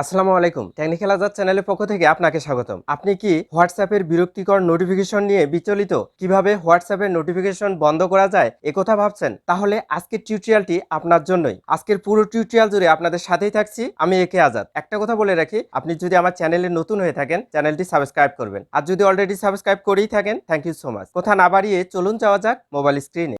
আসসালামু আলাইকুম। টেকনিক্যাল আজাদ চ্যানেলের পক্ষ থেকে আপনাকে স্বাগতম। আপনি কি হোয়াটসঅ্যাপের বিরক্তিকর নোটিফিকেশন নিয়ে বিচলিত? কীভাবে হোয়াটসঅ্যাপের নোটিফিকেশন বন্ধ করা যায়? একথা ভাবছেন? তাহলে আজকের টিউটোরিয়ালটি আপনার জন্যই। আজকের পুরো টিউটোরিয়াল জুড়ে আপনাদের সাথেই থাকছি। আমি একে আজাদ। একটা কথা বলে রাখি, আপনি যদি আমার চ্যানেলে নতুন হয়ে থাকেন, চ্যানেলটি সাবস্ক্রাইব করবেন। আর যদি অলরেডি সাবস্ক্রাইব করেই থাকেন, থ্যাংক ইউ সো মাচ। কথা না বাড়িয়ে চলুন যাওয়া যাক মোবাইল স্ক্রিনে।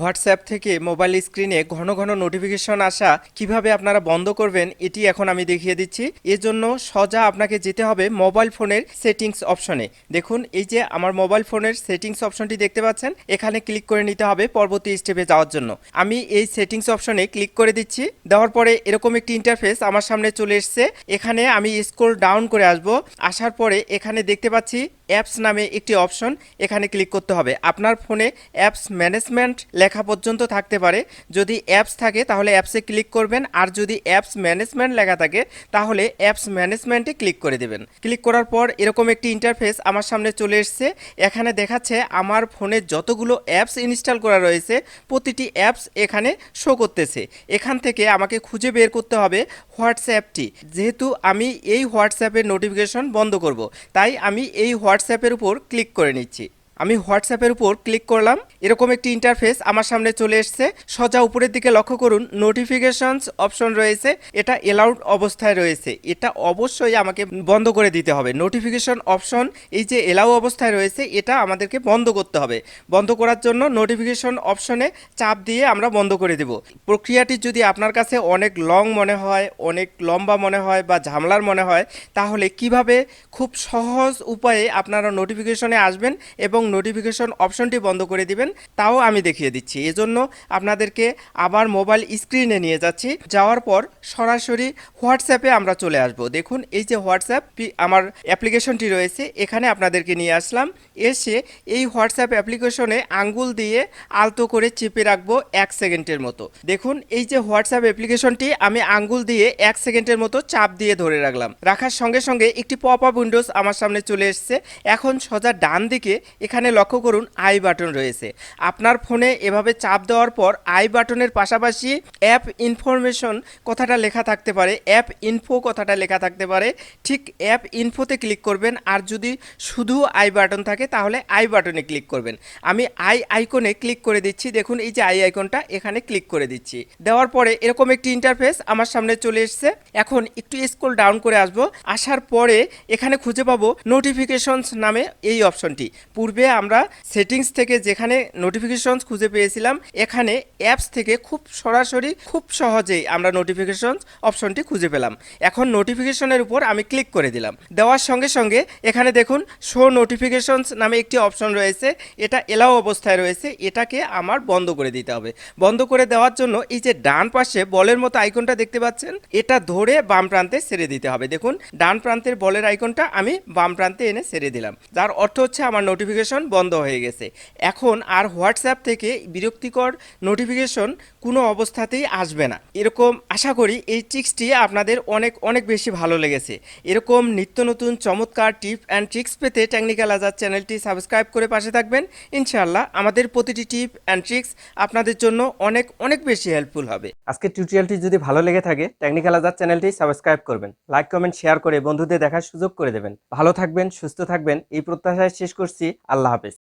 হোয়াটসঅ্যাপ থেকে মোবাইল স্ক্রিনে ঘন ঘন নোটিফিকেশন আসা, কীভাবে আপনারা বন্ধ করবেন, এটি এখন আমি দেখিয়ে দিচ্ছি। এর জন্য সজা আপনাকে যেতে হবে মোবাইল ফোনের সেটিংস অপশনে। দেখুন, এই যে আমার মোবাইল ফোনের সেটিংস অপশনটি দেখতে পাচ্ছেন, এখানে ক্লিক করে নিতে হবে পরবর্তী স্টেপে যাওয়ার জন্য। আমি এই সেটিংস অপশনে ক্লিক করে দিচ্ছি, দেওয়ার পরে এরকম একটি ইন্টারফেস আমার সামনে চলে এসছে। এখানে আমি স্ক্রল ডাউন করে আসব। আসার পরে এখানে দেখতে পাচ্ছি অ্যাপস নামে একটি অপশন এখানে ক্লিক করতে হবে। আপনার ফোনে অ্যাপস ম্যানেজমেন্ট লেখা পর্যন্ত থাকতে পারে। যদি অ্যাপস থাকে তাহলে অ্যাপসে ক্লিক করবেন। আর যদি অ্যাপস ম্যানেজমেন্ট লেখা থাকে তাহলে অ্যাপস ম্যানেজমেন্টে ক্লিক করে দেবেন। ক্লিক করার পর এরকম একটি ইন্টারফেস আমার সামনে চলে এসছে। এখানে দেখাচ্ছে আমার ফোনে যতগুলো অ্যাপস ইনস্টল করা রয়েছে, প্রতিটি অ্যাপস এখানে শো করতেছে। এখান থেকে আমাকে খুঁজে বের করতে হবে হোয়াটসঅ্যাপটি। যেহেতু আমি এই হোয়াটসঅ্যাপের নোটিফিকেশন বন্ধ করব, তাই আমি এই হোয়াটসঅ্যাপের উপর ক্লিক করে নিচ্ছি। আমি হোয়াটসঅ্যাপের উপর ক্লিক করলাম। এরকম একটি ইন্টারফেস আমার সামনে চলে এসছে। সোজা উপরের দিকে লক্ষ্য করুন নোটিফিকেশনস অপশন রয়েছে। এটা এলাউড অবস্থায় রয়েছে। এটা অবশ্যই আমাকে বন্ধ করে দিতে হবে। নোটিফিকেশন অপশন এই যে এলাউ অবস্থায় রয়েছে, এটা আমাদেরকে বন্ধ করতে হবে। বন্ধ করার জন্য নোটিফিকেশন অপশনে চাপ দিয়ে আমরা বন্ধ করে দেব। প্রক্রিয়াটি যদি আপনার কাছে অনেক লং মনে হয়, অনেক লম্বা মনে হয় বা ঝামেলার মনে হয়, তাহলে কীভাবে খুব সহজ উপায়ে আপনারা নোটিফিকেশনে আসবেন এবং নোটিফিকেশন অপশনটি বন্ধ করে দিবেন, তাও আমি দেখিয়ে দিচ্ছি। এজন্য আপনাদেরকে আবার মোবাইল স্ক্রিনে নিয়ে যাচ্ছি। যাওয়ার পর সরাসরি হোয়াটসঅ্যাপে আমরা চলে আসব। দেখুন, এই যে হোয়াটসঅ্যাপ আমার অ্যাপ্লিকেশনটি রয়েছে, এখানে আপনাদেরকে নিয়ে আসলাম। এসে এই হোয়াটসঅ্যাপ অ্যাপ্লিকেশনে আঙ্গুল দিয়ে আলতো করে চেপে রাখব এক সেকেন্ডের মতো। দেখুন, এই যে হোয়াটসঅ্যাপ অ্যাপ্লিকেশনটি আমি আঙ্গুল দিয়ে এক সেকেন্ডের মতো চাপ দিয়ে ধরে রাখলাম। রাখার সঙ্গে সঙ্গে একটি পপ আপ উইন্ডোজ আমার সামনে চলে এসেছে। এখন সোজা ডান দিকে এখানে লক্ষ্য করুন আই বাটন রয়েছে। আপনার ফোনে এভাবে চাপ দেওয়ার পর আই বাটনের পাশাপাশি অ্যাপ ইনফরমেশন কথাটা লেখা থাকতে পারে, অ্যাপ ইনফো কথাটা লেখা থাকতে পারে। ঠিক অ্যাপ ইনফোতে ক্লিক করবেন আর যদি শুধু আই বাটন থাকে তাহলে আই বাটনে ক্লিক করবেন। আমি আই আইকনে ক্লিক করে দিচ্ছি, দেখুন এই যে আই আইকনটা এখানে ক্লিক করে দিচ্ছি। দেওয়ার পরে এরকম একটি ইন্টারফেস আমার সামনে চলে এসছে। এখন একটু স্ক্রল ডাউন করে আসব। আসার পরে এখানে খুঁজে পাবো নোটিফিকেশনস নামে এই অপশনটি পূর্বে আমরা সেটিংস থেকে যেখানে নোটিফিকেশনস খুঁজে পেয়েছিলাম, এখানে অ্যাপস থেকে খুব সরাসরি, খুব সহজেই আমরা নোটিফিকেশনস অপশনটি খুঁজে পেলাম। এখন নোটিফিকেশনের উপর আমি ক্লিক করে দিলাম। দেওয়ার সঙ্গে সঙ্গে এখানে দেখুন শো নোটিফিকেশনস নামে একটি অপশন রয়েছে। এটা এলাও অবস্থায় রয়েছে। এটাকে আমার বন্ধ করে দিতে হবে। বন্ধ করে দেওয়ার জন্য এই যে ডান পাশে বলের মতো আইকনটা দেখতে পাচ্ছেন, এটা ধরে বাম প্রান্তে ছেড়ে দিতে হবে। দেখুন, ডান প্রান্তের বলের আইকনটা আমি বাম প্রান্তে এনে ছেড়ে দিলাম। যার অর্থ হচ্ছে আমার নোটিফিকেশন বন্ধ হয়ে গেছে। এখন আর হোয়াটসঅ্যাপ থেকে বিরক্তিকর নোটিফিকেশন কোনো অবস্থাতেই আসবে না। এরকম আশা করি এই ট্রিক্সটি আপনাদের অনেক অনেক বেশি ভালো লেগেছে। এরকম নিত্য নতুন চমৎকার টিপ অ্যান্ড ট্রিক্স পেতে টেকনিক্যাল আজাদ চ্যানেলটি সাবস্ক্রাইব করে পাশে থাকবেন। ইনশাআল্লাহ আমাদের প্রতিটি টিপ অ্যান্ড ট্রিক্স আপনাদের জন্য অনেক অনেক বেশি হেল্পফুল হবে। আজকের টিউটোরিয়ালটি যদি ভালো লেগে থাকে, টেকনিক্যাল আজাদ চ্যানেলটি সাবস্ক্রাইব করবেন। লাইক, কমেন্ট, শেয়ার করে বন্ধুদের দেখার সুযোগ করে দেবেন। ভালো থাকবেন, সুস্থ থাকবেন, এই প্রত্যাশায় শেষ করছি। আল্লাহ হাফেজ।